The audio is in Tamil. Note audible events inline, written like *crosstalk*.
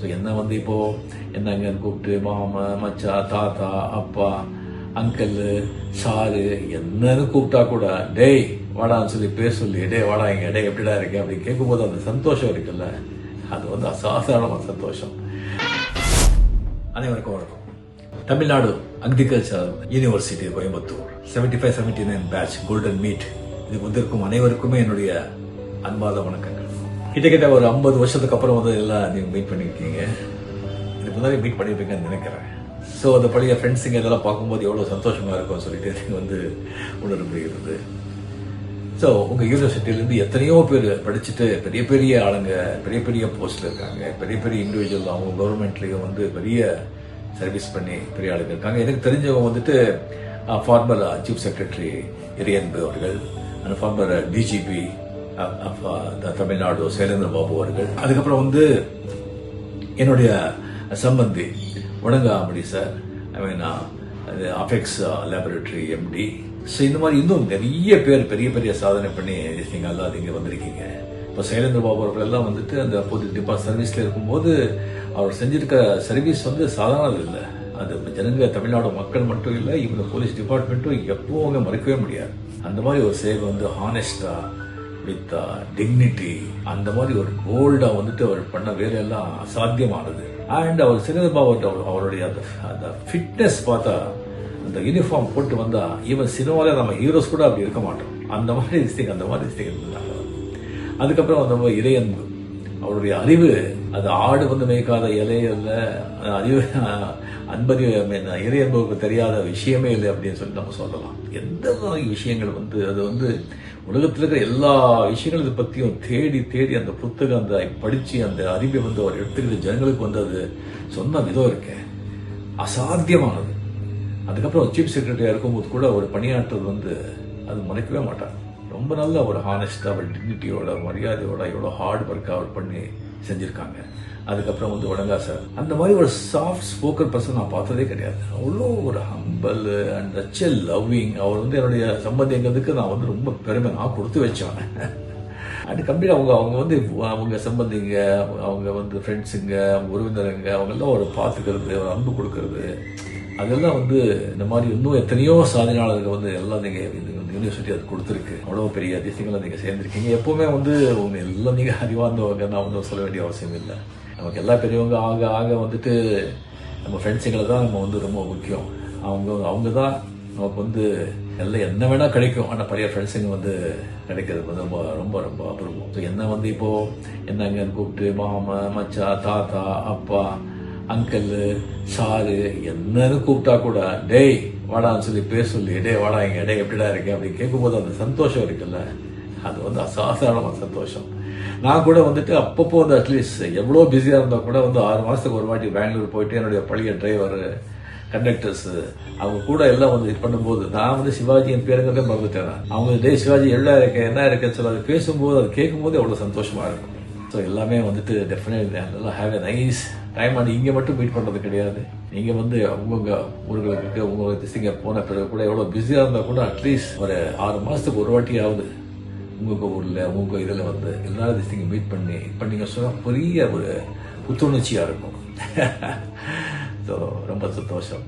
ஸோ என்ன வந்து இப்போது என்னங்கன்னு கூப்பிட்டு மாமா மச்சா தாத்தா அப்பா அங்கிள் சாரு என்னன்னு கூப்பிட்டா கூட டேய் வாடான்னு சொல்லி பேர் சொல்லி டே வாடா இங்கே டே எப்படிடா இருக்கு? அப்படின்னு கேட்கும்போது அந்த சந்தோஷம் இருக்குல்ல. அது வந்து அசாதாரணமான சந்தோஷம். அனைவருக்கும் வணக்கம். Tamil Nadu agriculture university Coimbatore. Seventy five seventy nine batch golden meet இதுக்கு வந்திருக்கும் அனைவருக்குமே என்னுடைய அன்பாத வணக்கங்கள். கிட்டத்தட்ட ஒரு ஐம்பது வருஷத்துக்கு அப்புறம் வந்து எல்லாம் நீங்கள் மீட் பண்ணியிருக்கீங்க இதுக்கு முன்னாடி மீட் பண்ணியிருப்பீங்கன்னு நினைக்கிறேன். ஸோ அந்த பழைய ஃப்ரெண்ட்ஸுங்க இதெல்லாம் பார்க்கும்போது எவ்வளோ சந்தோஷமாக இருக்கும் சொல்லிட்டு எனக்கு வந்து உணர முடிகிறது. ஸோ உங்கள் யூனிவர்சிட்டியிலேருந்து எத்தனையோ பேர் படிச்சுட்டு பெரிய பெரிய ஆளுங்க பெரிய பெரிய போஸ்ட்டில் இருக்காங்க. பெரிய பெரிய இண்டிவிஜுவல் அவங்க கவர்மெண்ட்லேயும் வந்து பெரிய சர்வீஸ் பண்ணி பெரிய ஆளுங்க இருக்காங்க. எனக்கு தெரிஞ்சவங்க வந்துட்டு ஃபார்மர் சீஃப் செக்ரட்டரி இரியன்பு அவர்கள் and former DGP Tamil Nadu Sylendra Babu அவர்கள். அதுக்கப்புறம் வந்து என்னுடைய சம்பந்தி உணங்காமடி sir I mean apex laboratory MD so இந்த மாதிரி இன்னும் நிறைய பேர் பெரிய பெரிய சாதனை பண்ணி நீங்கள் எல்லாம் இங்கே வந்திருக்கீங்க. இப்போ சைலேந்திர பாபு அவர்கள் எல்லாம் வந்துட்டு அந்த பொது டிபா சர்வீஸில் இருக்கும்போது அவர் செஞ்சிருக்க சர்வீஸ் வந்து சாதாரணது இல்லை. அது ஜனங்க தமிழ்நாடு மக்கள் மட்டும் இல்லை இவங்க போலீஸ் டிபார்ட்மெண்ட்டும் எப்பவும் அவங்க மறக்கவே முடியாது. அந்த மாதிரி ஒரு சேவை வந்து ஹானஸ்டா வித் டிக்னிட்டி அந்த மாதிரி ஒரு கோல்டா வந்துட்டு அவர் பண்ண வேலையெல்லாம் அசாத்தியமானது. அண்ட் அவர் சிறந்தபாபு அவருடைய அந்த அந்த ஃபிட்னஸ் பார்த்தா அந்த யூனிஃபார்ம் போட்டு வந்தா ஈவன் சினிமாவில நம்ம ஹீரோஸ் கூட அப்படி இருக்க மாட்டோம். அந்த மாதிரி அந்த மாதிரி அதுக்கப்புறம் நம்ம இறையன்பு அவருடைய அறிவு அது ஆடு வந்து மேய்க்காத இலை அல்ல அறிவு அன்பதி என்பவருக்கு தெரியாத விஷயமே இல்லை அப்படின்னு சொல்லி நம்ம சொல்லலாம். எந்த மாதிரி விஷயங்கள் வந்து அது வந்து உலகத்தில் இருக்கிற எல்லா விஷயங்களும் இதை பற்றியும் தேடி தேடி அந்த புத்தகம் அந்த படித்து அந்த அறிவை வந்து அவர் எடுத்துக்கிட்டு ஜனங்களுக்கு வந்து அது சொன்ன விதம் இருக்கேன் அசாத்தியமானது. அதுக்கப்புறம் சீஃப் செக்ரட்டரியாக இருக்கும்போது கூட அவர் பணியாற்றுறது வந்து அது மறைக்கவே மாட்டார். ரொம்ப நல்ல ஒரு ஹானஸ்டாக ஒரு டிக்னிட்டியோட மரியாதையோட எவ்வளோ ஹார்ட் ஒர்க் அவர் பண்ணி செஞ்சுருக்காங்க. அதுக்கப்புறம் வந்து ஒடங்கா சார் அந்த மாதிரி ஒரு சாஃப்ட் ஸ்போக்கர் பர்சன் நான் பார்த்ததே கிடையாது. அவ்வளோ ஒரு ஹம்பல் அண்ட் ரச் லவ்விங் அவர் வந்து என்னுடைய சம்பந்திங்கிறதுக்கு நான் வந்து ரொம்ப பெருமை நான் கொடுத்து வச்சேன். அண்ட் கம்பெனி அவங்க அவங்க வந்து அவங்க சம்பந்திங்க அவங்க வந்து ஃப்ரெண்ட்ஸுங்க அவங்க உறவினருங்க அவங்கெல்லாம் ஒரு பார்த்துக்கிறது ஒரு அன்பு கொடுக்கறது. அதெல்லாம் வந்து இந்த மாதிரி இன்னும் எத்தனையோ சாதனையாளர்கள் வந்து எல்லாம் நீங்க யூனிவர்சிட்டி அது கொடுத்துருக்கு. அவ்வளோ பெரிய அதிசயங்களை நீங்க சேர்ந்துருக்கீங்க. எப்போவுமே வந்து உங்க எல்லாம் நீங்க அறிவார்ந்தவங்க. நான் வந்து சொல்ல வேண்டிய அவசியம் இல்லை. நமக்கு எல்லா பெரியவங்க ஆக ஆக வந்துட்டு நம்ம ஃப்ரெண்ட்ஸுங்களை தான் நம்ம வந்து ரொம்ப முக்கியம். அவங்க அவங்க தான் நமக்கு வந்து எல்லாம் என்ன வேணால் கிடைக்கும். ஆனால் பழைய ஃப்ரெண்ட்ஸுங்க வந்து கிடைக்கிறது வந்து ரொம்ப ரொம்ப ரொம்ப அபூர்வம். ஸோ என்ன வந்து இப்போது என்னங்கன்னு கூப்பிட்டு மாமா மச்சா தாத்தா அப்பா அங்கிள் சாரு என்னன்னு கூப்பிட்டா கூட டேய் வாடான்னு சொல்லி பேர் சொல்லி டே வாடா இங்கே டே எப்படிடா இருக்கு? அப்படின்னு கேட்கும்போது அந்த சந்தோஷம் இருக்குல்ல. அது வந்து அசாதாரணமான சந்தோஷம். நான் கூட வந்துட்டு அப்பப்போ வந்து அட்லீஸ்ட் எவ்வளோ பிஸியாக இருந்தால் கூட வந்து ஆறு மாதத்துக்கு ஒரு வாட்டி பெங்களூர் போயிட்டு என்னுடைய பழைய டிரைவர் கண்டக்டர்ஸு அவங்க கூட எல்லாம் வந்து இது பண்ணும்போது நான் வந்து சிவாஜி என் பேருங்கிறதே மறந்துட்டேன் அவங்க டே சிவாஜி எல்லாம் இருக்கு என்ன இருக்குன்னு சொல்லி அது பேசும்போது அது கேட்கும்போது எவ்வளோ சந்தோஷமாக இருக்கும். ஸோ எல்லாமே வந்துட்டு டெஃபினெட்லி நல்லா have a nice time and இங்கே மட்டும் மீட் பண்ணுறது கிடையாது. நீங்கள் வந்து அவங்கவுங்க ஊர்களுக்கு உங்கள் திசைங்க போன பிறகு கூட எவ்வளோ பிஸியாக இருந்தால் கூட அட்லீஸ்ட் ஒரு ஆறு மாதத்துக்கு ஒரு வாட்டியாவது உங்கள் ஊரில் உங்கள் இதில் வந்து எல்லா திசைங்க மீட் பண்ணி பண்ணீங்க சொன்னால் பெரிய ஒரு புத்துணர்ச்சியாக இருக்கும். *laughs* ஸோ ரொம்ப சந்தோஷம்.